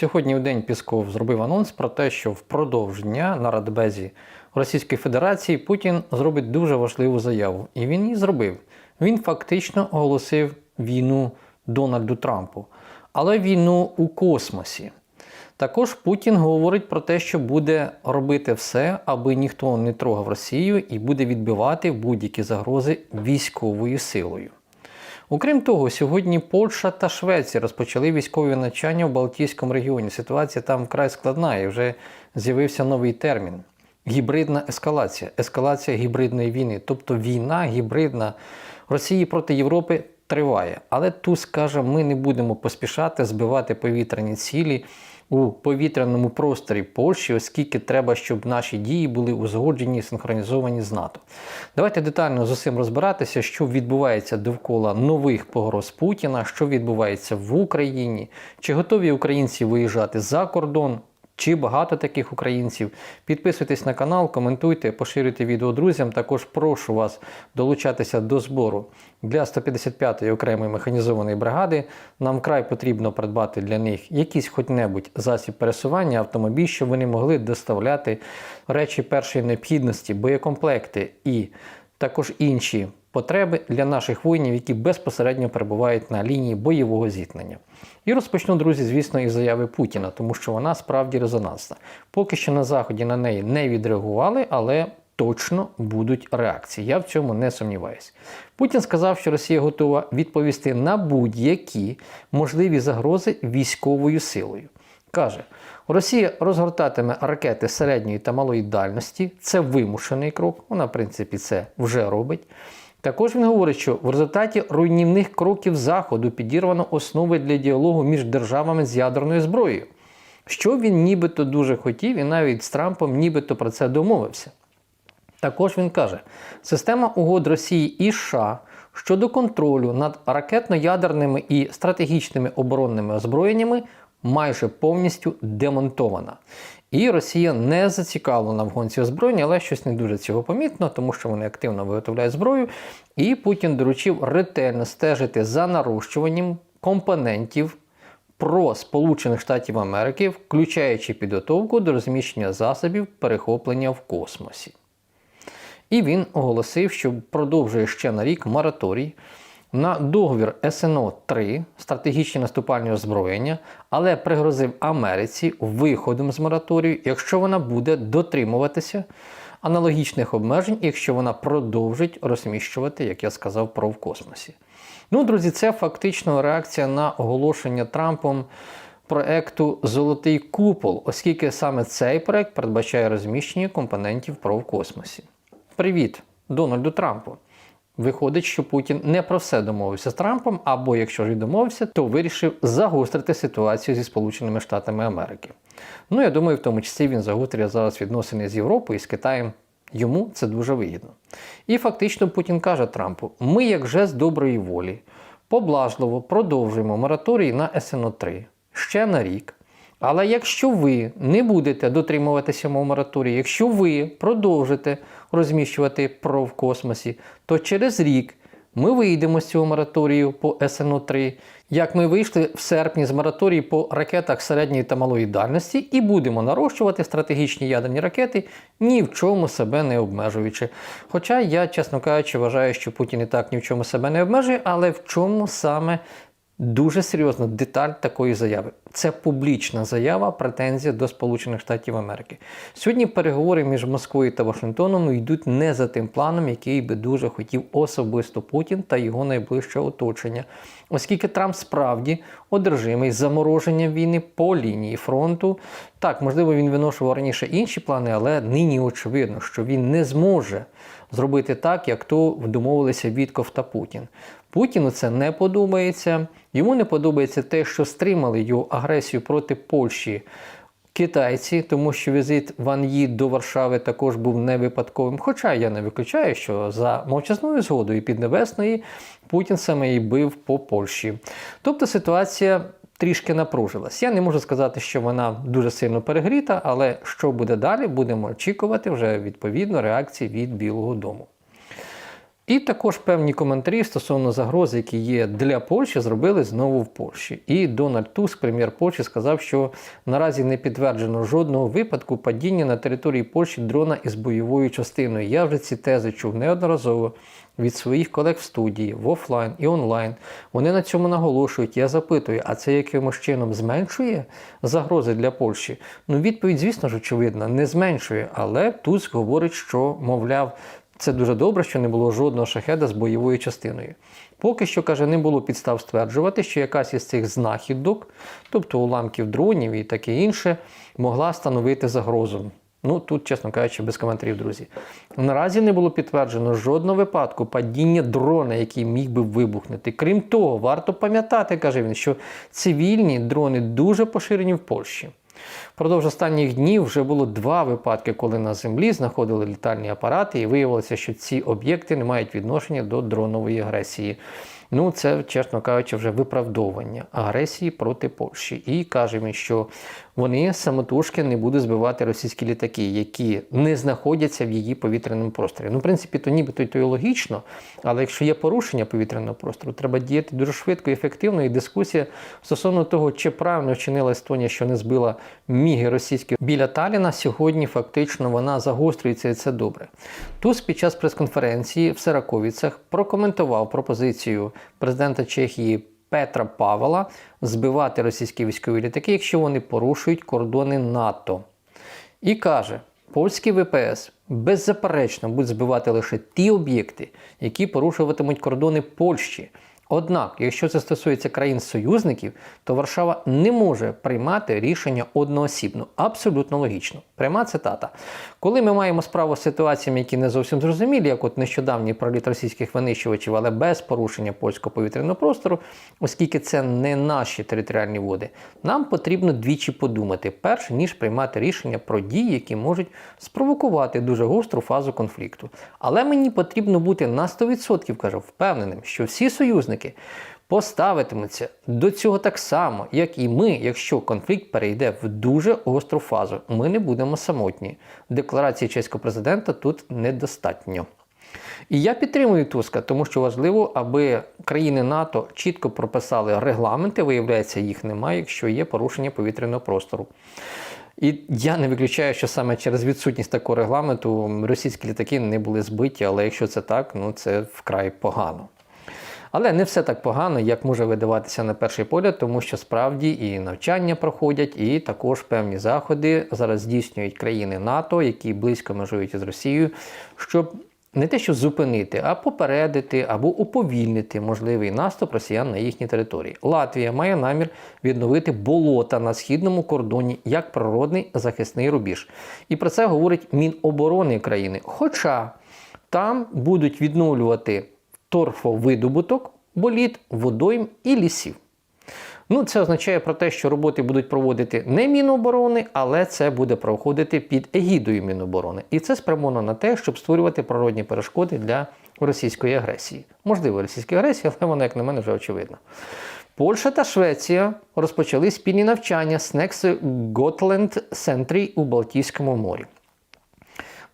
Сьогодні в день Пісков зробив анонс про те, що впродовж дня на Радбезі Російської Федерації Путін зробить дуже важливу заяву. І він її зробив. Він фактично оголосив війну Дональду Трампу, але війну у космосі. Також Путін говорить про те, що буде робити все, аби ніхто не трогав Росію і буде відбивати будь-які загрози військовою силою. Окрім того, сьогодні Польща та Швеція розпочали військові навчання в Балтійському регіоні. Ситуація там вкрай складна і вже з'явився новий термін гібридна ескалація, ескалація гібридної війни, тобто війна гібридна Росії проти Європи триває. Але Туск каже, ми не будемо поспішати збивати повітряні цілі у повітряному просторі Польщі, оскільки треба, щоб наші дії були узгоджені і синхронізовані з НАТО. Давайте детально з усім розбиратися, що відбувається довкола нових погроз Путіна, що відбувається в Україні, чи готові українці виїжджати за кордон. Чи багато таких українців? Підписуйтесь на канал, коментуйте, поширюйте відео друзям. Також прошу вас долучатися до збору для 155-ї окремої механізованої бригади. Нам край потрібно придбати для них якийсь хоч-небудь засіб пересування, автомобіль, щоб вони могли доставляти речі першої необхідності, боєкомплекти і також інші потреби для наших воїнів, які безпосередньо перебувають на лінії бойового зіткнення. І розпочну, друзі, звісно, із заяви Путіна, тому що вона справді резонансна. Поки що на Заході на неї не відреагували, але точно будуть реакції. Я в цьому не сумніваюся. Путін сказав, що Росія готова відповісти на будь-які можливі загрози військовою силою. Каже, Росія розгортатиме ракети середньої та малої дальності. Це вимушений крок. Вона, в принципі, це вже робить. Також він говорить, що в результаті руйнівних кроків Заходу підірвано основи для діалогу між державами з ядерною зброєю, що він нібито дуже хотів, і навіть з Трампом нібито про це домовився. Також він каже, система угод Росії і США щодо контролю над ракетно-ядерними і стратегічними оборонними озброєннями майже повністю демонтована. І Росія не зацікавлена в гонці озброєння, але щось не дуже цього помітно, тому що вони активно виготовляють зброю. І Путін доручив ретельно стежити за нарощуванням компонентів про Сполучених Штатів Америки, включаючи підготовку до розміщення засобів перехоплення в космосі. І він оголосив, що продовжує ще на рік мораторій на договір СНО 3 стратегічні наступальні озброєння, але пригрозив Америці виходом з мораторію, якщо вона буде дотримуватися аналогічних обмежень, якщо вона продовжить розміщувати, як я сказав, про в космосі. Ну, друзі, це фактично реакція на оголошення Трампом. Проекту Золотий купол, оскільки саме цей проект передбачає розміщення компонентів ПРО в космосі. Привіт, Дональду Трампу! Виходить, що Путін не про все домовився з Трампом, або якщо ж і домовився, то вирішив загострити ситуацію зі Сполученими Штатами Америки. Ну, я думаю, в тому числі він загострює зараз відносини з Європою і з Китаєм. Йому це дуже вигідно. І фактично Путін каже Трампу: ми, як жест доброї волі, поблажливо продовжуємо мораторій на СНО 3 ще на рік. Але якщо ви не будете дотримуватися мораторії, якщо ви продовжите розміщувати ПРО в космосі, то через рік ми вийдемо з цього мораторію по СНО-3, як ми вийшли в серпні з мораторії по ракетах середньої та малої дальності, і будемо нарощувати стратегічні ядерні ракети, ні в чому себе не обмежуючи. Хоча я, чесно кажучи, вважаю, що Путін і так ні в чому себе не обмежує, але в чому саме Дуже серйозна деталь такої заяви. Це публічна заява, претензія до Сполучених Штатів Америки. Сьогодні переговори між Москвою та Вашингтоном йдуть не за тим планом, який би дуже хотів особисто Путін та його найближче оточення, оскільки Трамп справді одержимий замороженням війни по лінії фронту. Так, можливо, він виношував раніше інші плани, але нині очевидно, що він не зможе зробити так, як то домовилися Вітков та Путін. Путіну це не подобається. Йому не подобається те, що стримали його агресію проти Польщі китайці, тому що візит Ван Ї до Варшави також був не випадковим. Хоча я не виключаю, що за мовчазною згодою Піднебесної Путін саме і бив по Польщі. Тобто ситуація. Трішки напружилась. Я не можу сказати, що вона дуже сильно перегріта, але що буде далі, будемо очікувати вже відповідно реакції від Білого Дому. І також певні коментарі стосовно загроз, які є для Польщі, зробили знову в Польщі. І Дональд Туск, прем'єр Польщі, сказав, що наразі не підтверджено жодного випадку падіння на території Польщі дрона із бойовою частиною. Я вже ці тези чув неодноразово від своїх колег в студії, в офлайн і онлайн. Вони на цьому наголошують. Я запитую, а це якимось чином зменшує загрози для Польщі? Ну, відповідь, звісно ж, очевидна, не зменшує. Але Туск говорить, що, мовляв, це дуже добре, що не було жодного шахеда з бойовою частиною. Поки що, каже, не було підстав стверджувати, що якась із цих знахідок, тобто уламків дронів і таке інше, могла становити загрозу. Ну, тут, чесно кажучи, без коментарів, друзі. Наразі не було підтверджено жодного випадку падіння дрона, який міг би вибухнути. Крім того, варто пам'ятати, каже він, що цивільні дрони дуже поширені в Польщі. Впродовж останніх днів вже було два випадки, коли на землі знаходили літальні апарати, і виявилося, що ці об'єкти не мають відношення до дронової агресії. Ну, це, чесно кажучи, вже виправдовування агресії проти Польщі. І каже він, що вони самотужки не будуть збивати російські літаки, які не знаходяться в її повітряному просторі. Ну, в принципі, то нібито то й логічно, але якщо є порушення повітряного простору, треба діяти дуже швидко і ефективно. І дискусія стосовно того, чи правильно вчинила Естонія, що не збила міги російські біля Таліна, сьогодні фактично вона загострюється, і це добре. Туз під час прес-конференції в Сираковіцях прокоментував пропозицію президента Чехії. Петра Павла збивати російські військові літаки, якщо вони порушують кордони НАТО. І каже, польські ВПС беззаперечно будуть збивати лише ті об'єкти, які порушуватимуть кордони Польщі. Однак, якщо це стосується країн-союзників, то Варшава не може приймати рішення одноосібно. Абсолютно логічно. Пряма цитата. Коли ми маємо справу з ситуаціями, які не зовсім зрозумілі, як от нещодавній проліт російських винищувачів, але без порушення польського повітряного простору, оскільки це не наші територіальні води, нам потрібно двічі подумати, перш ніж приймати рішення про дії, які можуть спровокувати дуже гостру фазу конфлікту. Але мені потрібно бути на 100% кажу, впевненим, що всі союзники поставитимуться до цього так само, як і ми, якщо конфлікт перейде в дуже гостру фазу. Ми не будемо самотні. Декларації чеського президента тут недостатньо. І я підтримую Туска, тому що важливо, аби країни НАТО чітко прописали регламенти. Виявляється, їх немає, якщо є порушення повітряного простору. І я не виключаю, що саме через відсутність такого регламенту російські літаки не були збиті, але якщо це так, ну це вкрай погано. Але не все так погано, як може видаватися на перший погляд, тому що справді і навчання проходять, і також певні заходи зараз здійснюють країни НАТО, які близько межують із Росією, щоб не те, що зупинити, а попередити або уповільнити можливий наступ росіян на їхній території. Латвія має намір відновити болота на східному кордоні як природний захисний рубіж. І про це говорить Міноборони країни. Хоча там будуть відновлювати торфовидобуток, боліт, водойм і лісів. Ну, це означає про те, що роботи будуть проводити не Міноборони, але це буде проходити під егідою Міноборони. І це спрямовано на те, щоб створювати природні перешкоди для російської агресії. Можливо, російської агресії, але вона, як на мене, вже очевидна. Польща та Швеція розпочали спільні навчання Next Gotland Century у Балтійському морі.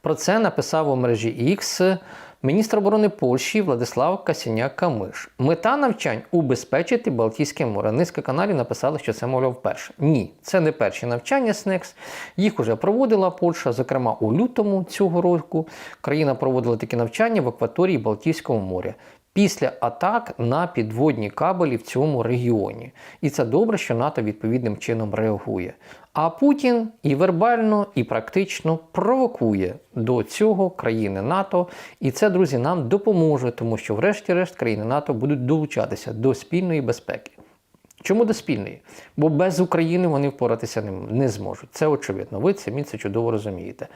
Про це написав у мережі X міністр оборони Польщі Владислав Касіняк Камиш. Мета навчань убезпечити Балтійське море. Низка каналів написали, що це, мовляв, перше. Ні, це не перші навчання СНЕКС. Їх уже проводила Польща, зокрема у лютому цього року. Країна проводила такі навчання в акваторії Балтійського моря. Після атак на підводні кабелі в цьому регіоні. І це добре, що НАТО відповідним чином реагує. А Путін і вербально, і практично провокує до цього країни НАТО. І це, друзі, нам допоможе, тому що, врешті-решт, країни НАТО будуть долучатися до спільної безпеки. Чому до спільної? Бо без України вони впоратися не, зможуть. Це очевидно. Ви самі це чудово розумієте.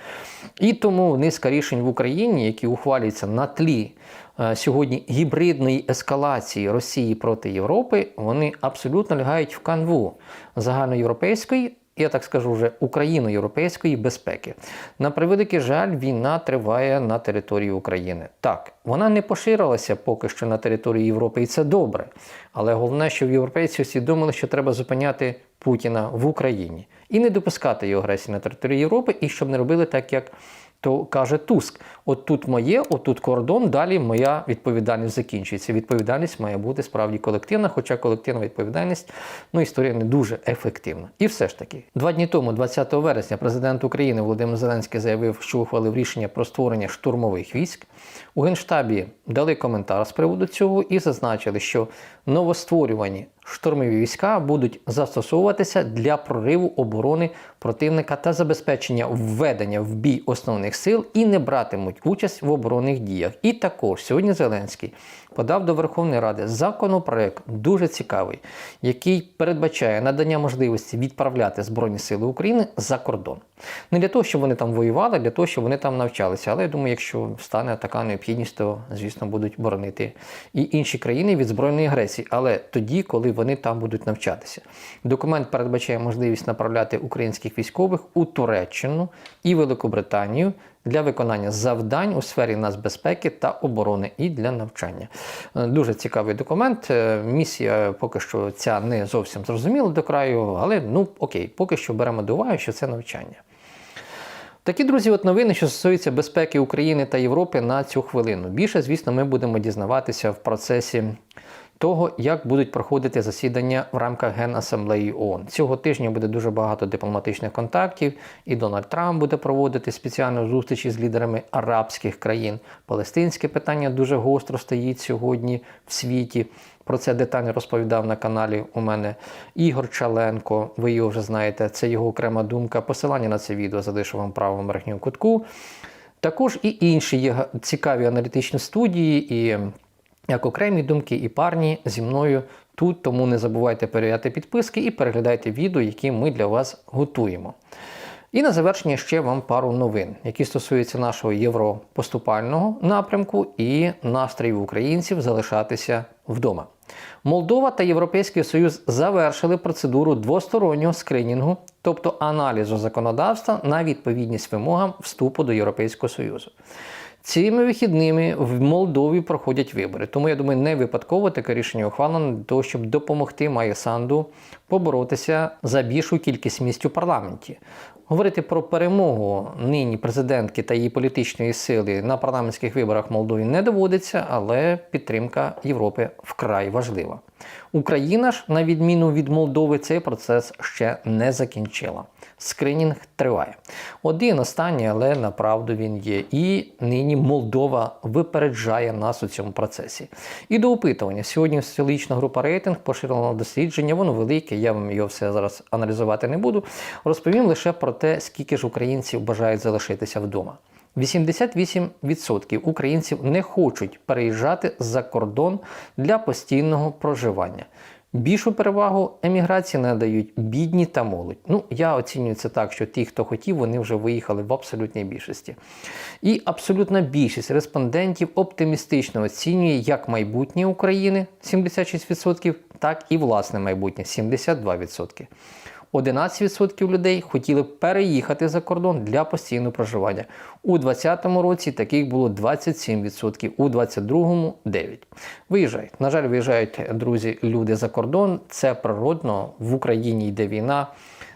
І тому низка рішень в Україні, які ухвалюються на тлі е, сьогодні гібридної ескалації Росії проти Європи, вони абсолютно лягають в канву загальноєвропейської я так скажу вже україно-європейської безпеки. На превеликий жаль, війна триває на території України. Так, вона не поширилася поки що на території Європи, і це добре. Але головне, що в європейці усвідомили, що треба зупиняти Путіна в Україні і не допускати його агресії на території Європи, і щоб не робили так, як то каже Туск: от тут моє, отут кордон, далі моя відповідальність закінчується. Відповідальність має бути справді колективна, хоча колективна відповідальність ну, історія не дуже ефективна. І все ж таки, два дні тому, 20 вересня, президент України Володимир Зеленський заявив, що ухвалив рішення про створення штурмових військ. У Генштабі дали коментар з приводу цього і зазначили, що новостворювані штурмові війська будуть застосовуватися для прориву оборони противника та забезпечення введення в бій основних сил і не братимуть участь в оборонних діях. І також сьогодні Зеленський подав до Верховної Ради законопроект дуже цікавий, який передбачає надання можливості відправляти Збройні Сили України за кордон. Не для того, щоб вони там воювали, для того, щоб вони там навчалися. Але я думаю, якщо стане така необхідність, то звісно будуть боронити і інші країни від збройної агресії, але тоді, коли вони там будуть навчатися. Документ передбачає можливість направляти українських військових у Туреччину і Великобританію для виконання завдань у сфері нацбезпеки та оборони і для навчання. Е, Дуже цікавий документ. Е, Місія поки що ця не зовсім зрозуміла до краю, але ну окей, поки що беремо до уваги, що це навчання. Такі, друзі, от новини, що стосуються безпеки України та Європи на цю хвилину. Більше, звісно, ми будемо дізнаватися в процесі того, як будуть проходити засідання в рамках Генасамблеї ООН. Цього тижня буде дуже багато дипломатичних контактів, і Дональд Трамп буде проводити спеціальну зустріч із лідерами арабських країн. Палестинське питання дуже гостро стоїть сьогодні в світі. Про це детально розповідав на каналі у мене Ігор Чаленко. Ви його вже знаєте, це його окрема думка. Посилання на це відео залишу вам правому верхньому кутку. Також і інші є цікаві аналітичні студії, і як окремі думки, і парні зі мною тут. Тому не забувайте перевіряти підписки і переглядайте відео, які ми для вас готуємо. І на завершення ще вам пару новин, які стосуються нашого європоступального напрямку і настроїв українців залишатися вдома. Молдова та Європейський Союз завершили процедуру двостороннього скринінгу, тобто аналізу законодавства на відповідність вимогам вступу до Європейського Союзу. Цими вихідними в Молдові проходять вибори. Тому я думаю, не випадково таке рішення ухвалено для того, щоб допомогти Майя Санду поборотися за більшу кількість місць у парламенті. Говорити про перемогу нині президентки та її політичної сили на парламентських виборах Молдові не доводиться, але підтримка Європи вкрай важлива. Україна ж, на відміну від Молдови, цей процес ще не закінчила. Скринінг триває. Один останній, але направду він є. І нині Молдова випереджає нас у цьому процесі. І до опитування. Сьогодні соціологічна група рейтинг поширила дослідження, воно велике, я вам його все зараз аналізувати не буду. Розповім лише про те, скільки ж українців бажають залишитися вдома. 88% українців не хочуть переїжджати за кордон для постійного проживання. Більшу перевагу еміграції надають бідні та молодь. Ну, я оцінюю це так, що ті, хто хотів, вони вже виїхали в абсолютній більшості. І абсолютна більшість респондентів оптимістично оцінює як майбутнє України 76%, так і власне майбутнє 72%. 11% людей хотіли переїхати за кордон для постійного проживання. У 2020 році таких було 27%, у 2022 – 9%. Виїжджають. На жаль, виїжджають друзі, люди за кордон. Це природно в Україні йде війна.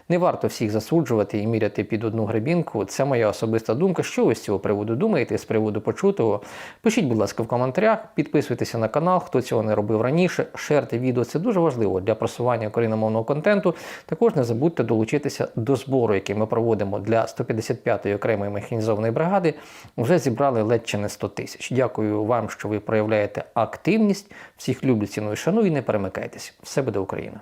Не варто всіх засуджувати і міряти під одну гребінку. Це моя особиста думка. Що ви з цього приводу думаєте, з приводу почутого? Пишіть, будь ласка, в коментарях, підписуйтеся на канал, хто цього не робив раніше. Шерте відео це дуже важливо для просування україномовного контенту. Також не забудьте долучитися до збору, який ми проводимо для 155-ї окремої механізованої бригади. Вже зібрали ледь чи не 100 тисяч. Дякую вам, що ви проявляєте активність. Всіх люблю, ціную, шаную і не перемикайтесь. Все буде Україна.